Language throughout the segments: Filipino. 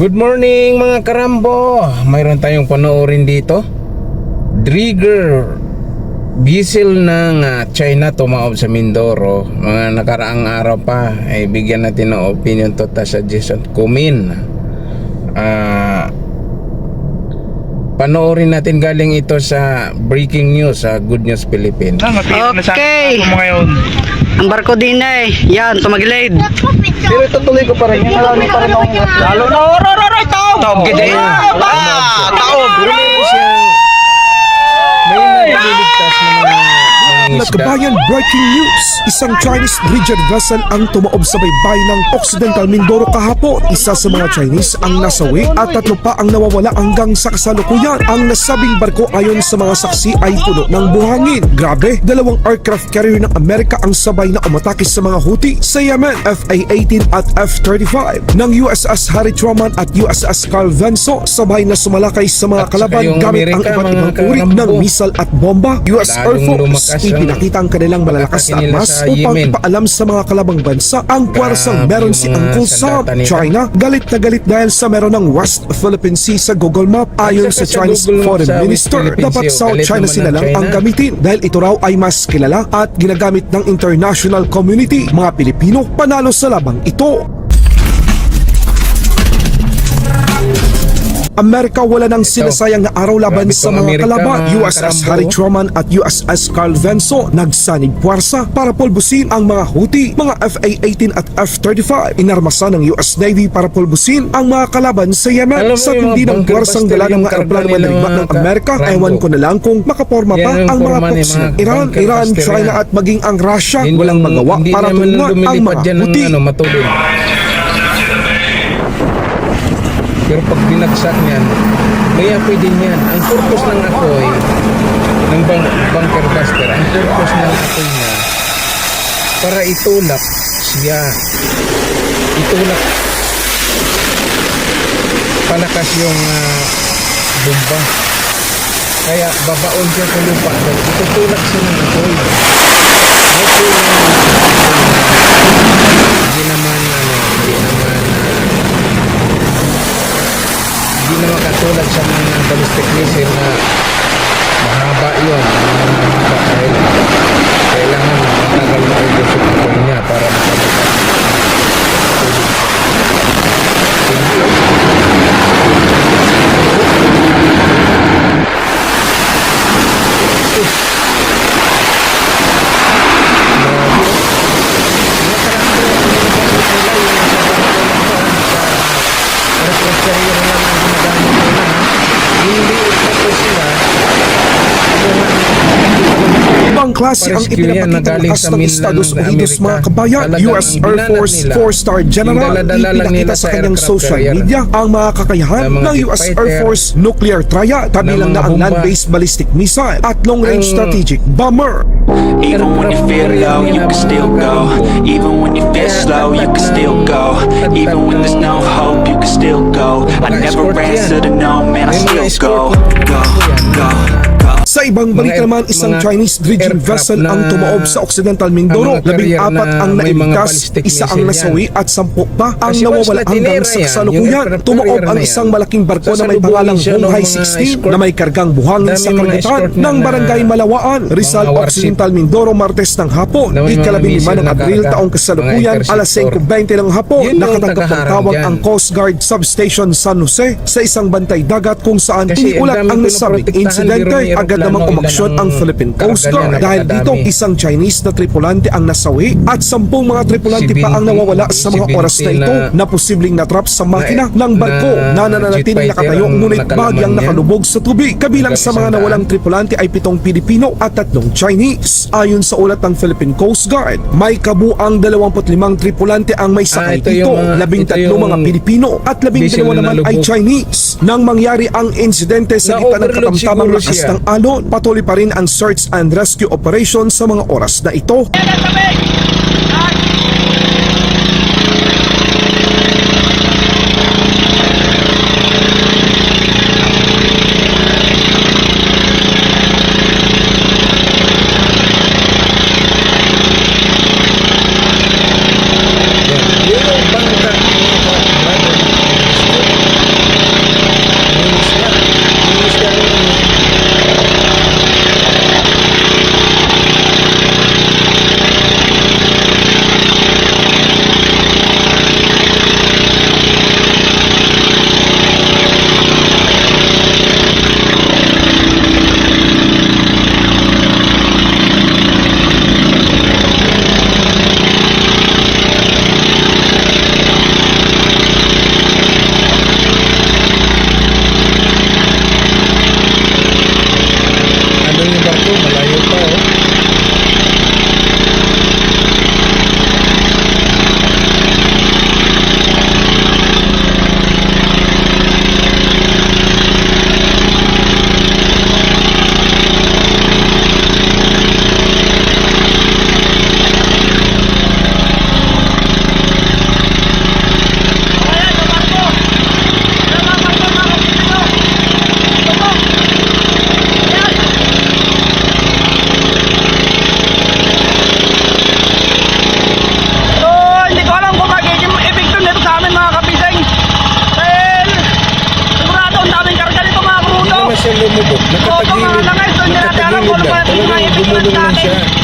Good morning mga karambo! Mayroon tayong panoorin dito. Drigger Diesel ng ah, China tumaob sa Mindoro. Mga nakaraang araw pa ay bigyan natin ng opinion to ta Jason Kumin. Ah panoorin natin galing ito sa breaking news sa Good News Philippines. Okay. mo ngayon. Ang barko din eh. Yan, tumagilid. Pero itutuloy ko pa rin. Yan pa rin akong lalo na oro oro oro taob. Taob gid. Ah, taob. Pero meron siyang may nagliligtas na mga mga Mga isda. Kabayan, breaking news! Isang Chinese dredger vessel ang tumaob sa baybay ng Occidental Mindoro kahapon. Isa sa mga Chinese ang nasawi at tatlo pa ang nawawala hanggang sa kasalukuyan. Ang nasabing barko ayon sa mga saksi ay puno ng buhangin. Grabe, dalawang aircraft carrier ng Amerika ang sabay na umatake sa mga Houthi sa Yemen, FA-18 at F-35 ng USS Harry Truman at USS Carl Vinson sabay na sumalakay sa mga kalaban gamit ang iba't ibang uri ng missile at bomba. US Air Force ang ipinakita ang kanilang malalakas na armas upang ipaalam sa mga kalabang bansa ang pwersang meron si Uncle Sam. China, galit na galit dahil sa meron ng West Philippine Sea sa Google Map. Ayon sa Chinese Foreign Minister, dapat South China sila ng lang ang gamitin dahil ito raw ay mas kilala at ginagamit ng international community. Mga Pilipino panalo sa labang ito. Amerika wala nang sinasayang na araw laban sa mga kalaban. USS. Harry Truman at USS Carl Vinson nagsanib puwersa para pulbusin ang mga Houthi, mga FA-18 at F-35. Inarmasan ng US Navy para pulbusin ang mga kalaban sa Yemen. Sa mga ng puwersang dala ng mga aeroplano mga ng ka- Amerika, ewan ko na lang kung makaporma pa ang mga proxy ng Iran, Iran, China at maging ang Russia. Hindi Walang magawa hindi para tulungan ang mga Houthi. Pag binagsak niyan, may apoy din yan. Ang purpose ng apoy, ng bang, bunker buster, ang purpose ng apoy niya, para itulak siya. Itulak palakas yung ah, bomba. Kaya babaon siya sa lupa. Itutulak siya ng apoy. May tulong ng apoy na hindi naman ano, hindi naman ah, hindi naman katulad sa mga ballistic missile na mahaba yun mahaba dahil kailangan matagal na ito sa niya para makalipat hindi ito sila Ibang klase ang ipinapakita ng mainland Estados ng Unidos Amerika. mga kabayan. Talagang US Air Force nila, 4-star yung General ipinakita sa kanyang social media ang mga kakayahan Ng ng US fighter, Air Force nuclear triad, kabilang ng na ang land-based ballistic missile at long-range Ang- strategic bomber. Even when you feel low, you can still go. Even when you feel slow, you can still go. Even when there's no hope, you can still go. I never answer to no, man, I still go. Go, go, go. Sa ibang balik Mga- naman, isang Chinese dredging vessel ang tumaob sa Occidental Mindoro. mga Labing apat ang nailigtas, isa ang nasawi yan. at sampu pa ang Kasi nawawala hanggang sa kasalukuyan. Tumaob ang isang malaking barko na may pangalang mga 16 escort. na may kargang buhangin sa na ng barangay Malawaan, Rizal. Occidental Mindoro, Martes ng hapon. Ikalabing lima ng Abril taong kasalukuyan, alas 5.20 ng hapon. Nakatanggap ng tawag ang Coast Guard Substation San Jose sa isang bantay dagat kung saan Kasi iniulat ang nasabing insidente. Agad namang umaksyon ang Philippine Coast Guard dahil dito isang Chinese na tripulante ang nasawi at sampung mga tripulante pa ang 70 nawawala sa mga oras na ito na- posibleng natrap sa makina na- ng barko na na nananatiling nakatayo ngunit bagyang nakalubog sa tubig. Kabilang sa mga nawalang tripulante ay pitong Pilipino at tatlong Chinese. Ayon sa ulat ng Philippine Coast Guard, may kabuang 25 tripulante ang may sakay ito dito. Labing tatlo mga Pilipino at labing dalawa na naman ay. Chinese. Nang mangyari ang insidente sa gitna ng katamtamang lakas ng alon, patuloy pa rin ang search and rescue operation sa mga oras na ito. Yan. 我他妈！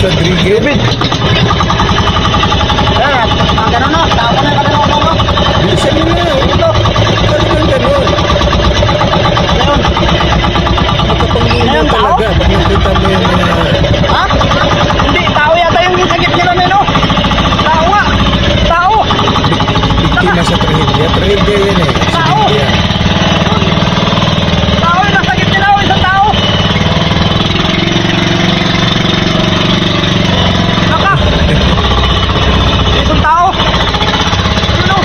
Basta trigger. Kaya, mga ganun no. Tao na yung ganun no. Bilisan mo na. Ito. Ano bang ganun? Ganun. Makapanglino Ayun, tao? talaga. Pag nakita mo yung mga... Ha? Hindi, tao yata yung sakit nila no. Tao nga. Tao. Biktima sa trahedya. Trahedya yan eh. Tao! Aksidente yan. Tao yung nasakit nila o isang tao. Naka. Isang tao. Ano?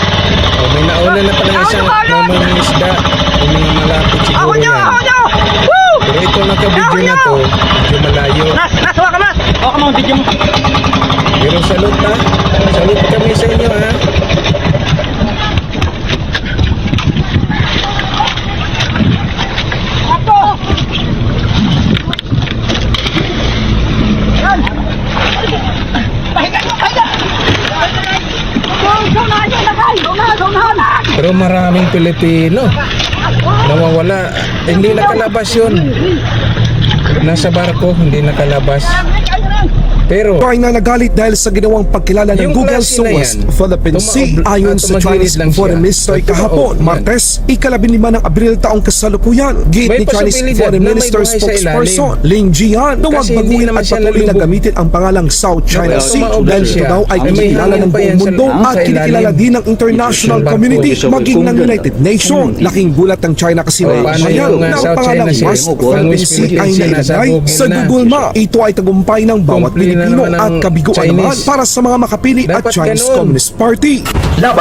Oh, may nauna na isang mamang isda. Yung mga malapit Ako siguro niyo! yan. Ako niyo! Woo! Pero ito naka-video na to. Medyo malayo. Nas! Nas! Huwag ka mas! Huwag ka mga video mo. Pero salute ha. Salute kami sa inyo ha. Ako! Yan! Pahinga nyo! Pahinga! Unahan nyo! Unahan! Unahan! Unahan! Pero maraming Pilipino. Nawawala. Hindi nakalabas yun. Nasa barko, hindi nakalabas. Pero, China nagalit dahil sa ginawang pagkilala ng Google sa na West yan, Philippine Sea ayon sa Chinese. Foreign Tumaob kahapon, yan. Martes, ikalabinlima ng Abril taong kasalukuyan. Gate ni Chinese Foreign na Minister spokesperson. Lin Jian na huwag baguhin at patuloy na gamitin ang pangalang South China Sea dahil ito daw ay kinikilala ng yan buong mundo at kinikilala din ng international community maging ng United Nations. Laking gulat ng China kasi yung, uh, na ang pangalang? West Philippine Sea ay nailagay sa na. Google Map. Ito ay tagumpay ng bawat na Pilipino naman at ang kabiguan Chinese. naman para sa mga makapili at Dapat Chinese ganun. Communist Party.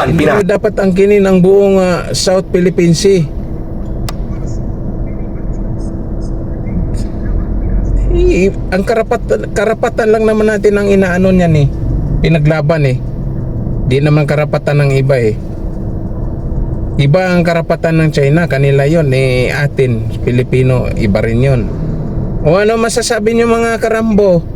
hindi mo dapat angkinin ang buong ah, South Philippine Sea. Eh, ang karapatan, karapatan lang naman natin ang inaano niyan eh. Pinaglaban eh. Di naman karapatan ng iba eh. Iba ang karapatan ng China, kanila yon eh atin, Pilipino, iba rin yon. O ano masasabi niyo mga karambo?